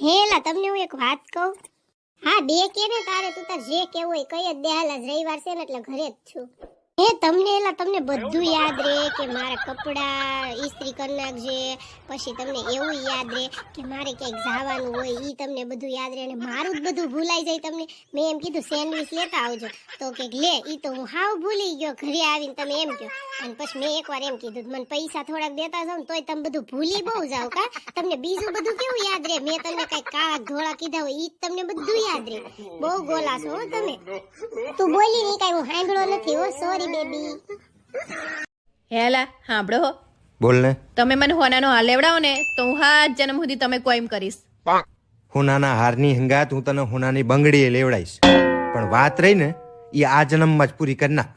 હેલા તમને હું એક વાત કહું? હા, બે કે ને તારે? તું તાર જે કેવું હોય કઈ જ દે. હાલ રવિવાર છે ને, એટલે ઘરે જ છું. હે તમને એલા, તમને બધું યાદ રહે કે મારા કપડા ઇસ્ત્રી કરી નાખજે, પછી તમને એવું યાદ રહે કે મારે ક્યાંક જવાનું હોય એ તમને બધું યાદ રહે અને મારું જ બધું ભૂલાઈ જાય તમને. મેં એમ કીધું સેન્ડવિચ લેતા આવજો. તો કે, લે એ તો હું હાવ ભૂલી ગયો, ઘરે આવીને તમે એમ કહો અને પછી મેં એકવાર એમ કીધું, મને પૈસા થોડાક દેતા જાવ ને તોય તમે બધું ભૂલી બહુ જાઓ કા. તમને બીજું બધું કેવું યાદ રહે મેં તમને કઈ કાળા ધોળા કીધા હોય, ઈ તમને બધું યાદ રહે બહુ ગોલા હો તમે. તું બોલી નહીં કઈ હું સાંભળો નથી હો સોરી બેબી હેલા સાંભળો હો. બોલ ને તમે મને હોનાનો હાલ લેવડાવો ને તો હું હાથ જન્મ સુધી તમે કોઈ એમ કરીશ. હોનાના હારની હંગાત હું તને હોનાની બંગડીએ લેવડાઈશ. પણ વાત રહી ને એ આ જન્મમાં જ પૂરી કરી નાખ.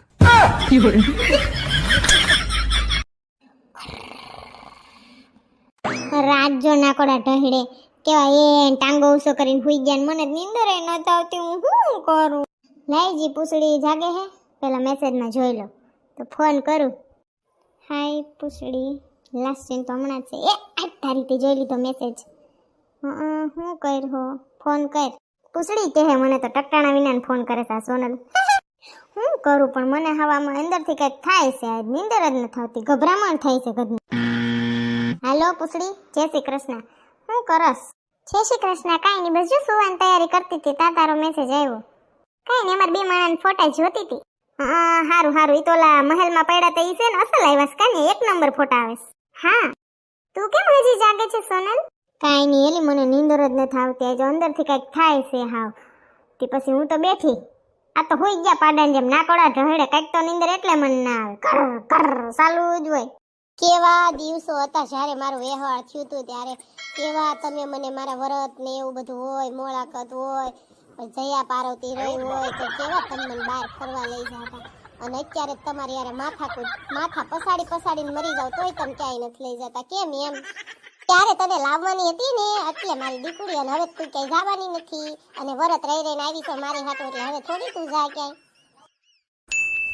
રાત જો નાકોડા ઢહેડે કેવા એ ટાંગો ઉસો કરીને હુઈ ગયા ને મને નિંદર એ નતા આવતી હું શું કરું? લાઈજી પૂછડી જાગે હે. પેલા મેસેજમાં જોઈ લો. તો ફોન કરું. હાય, પૂછડી. લાસ્ટ સીન તો હમણાં છે. એ આ તારીખે જોઈ લીધો મેસેજ હં કર હો ફોન કર. પૂછડી કહે, મને તો ટકટાણા વિના ફોન કરે છે સોનલ. હું કરું, પણ મને હવામાં અંદરથી કંઈક થાય છે. નીંદર જ ન થતી ગભરામણ થાય છે ઘરની. હાલો, પૂછડી. જય શ્રી કૃષ્ણ. હું કરસ. જય શ્રી કૃષ્ણ. કાંઈ નહીં, બસ જો સુવાની તૈયારી કરતી હતી. તા તારો મેસેજ આવ્યો. કાંઈ નહીં, અમારે બે માણાને ફોટા જોતી હતી. હા, હારું હારું. ઈ તો ઓલા મહેલમાં પડ્યા તે છે ને, અસલ આવ્યા છે કાંઈ? એક નંબર ફોટા આવે હા. તું કેમ હજી જાગે છે, સોનલ? કાંઈ નહીં, એલી, મને નીંદર જ નથી આવતી. આજે અંદરથી કંઈક થાય છે હાવ. તે પછી હું તો બેઠી. આ તો હોઈ ગયા પાડાને જેમ નાકોડા ઢહેડે. કંઈક તો નીંદર એટલે મને ના આવે. કર કર ચાલુ જ હોય. કેવા દિવસો હતા જ્યારે મારું વ્યવહાર થયું હતું ત્યારે કેવા તમે મને મારા વરત ને એવું બધું હોય, મોળાકત હોય જયા પાર્વતી રહી હોય તો કેવા તમે મને બહાર ફરવા લઈ જતા? અને અત્યારે તમારે યારે માથા માથા પસાડી પસાડીને મરી જાવ તોય તમે ક્યાંય નથી લઈ જતા. કેમ એમ? ત્યારે તને લાવવાની હતી ને? એટલે મારી દીકરી અને હવે તું ક્યાંય જવાની નથી. અને વરત રહી રહીને આવી છો મારી હાથે એટલે હવે થોડી તું જા ક્યાંય.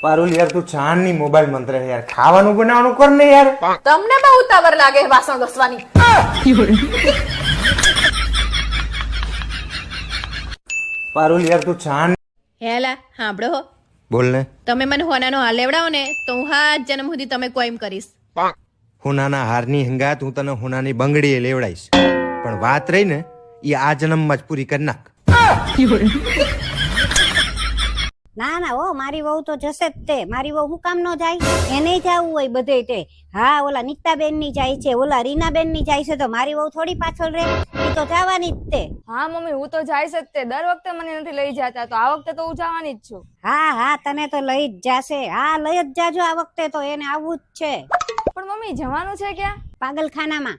પારુલ યાર તું ચાંદની મોબાઈલ મંત્ર યાર. ખાવાનું બનાવવાનું કર ને યાર. તમને બહુ ઉતાવળ લાગે વાસણ ઘસવાની. પારુલ યાર તું ચાંદ હેલા સાંભળો હો. બોલ ને. તમે મને હોનાનો હાર લેવડાવો ને તો હું હા જન્મ સુધી તમે કોઈ એમ કરીશ. હોનાના હારની હંગાત હું તને હોનાની બંગડીએ લેવડાઈશ. પણ વાત રહી ને એ આ જન્મમાં જ પૂરી કરી નાખ. ના ના ઓ મારી વહુ તો જશે જ તે. મારી વહુ હું કામ ન જાય? એને જવું હોય બધે તે. હા ઓલા નીતાબેનની જાય છે ઓલા રીનાબેનની જાય છે તો મારી વહુ થોડી પાછળ રે એ તો જવાની જ તે. હા મમ્મી હું તો જાય જ તે. દર વખતે મને નથી લઈ જતા તો આ વખતે તો હું જવાની જ છું. હા હા તને તો લઈ જ જાશે. હા લઈ જ જાજો આ વખતે તો એને આવવું જ છે. પણ મમ્મી જવાનું છે ક્યાં? પાગલખાનામાં.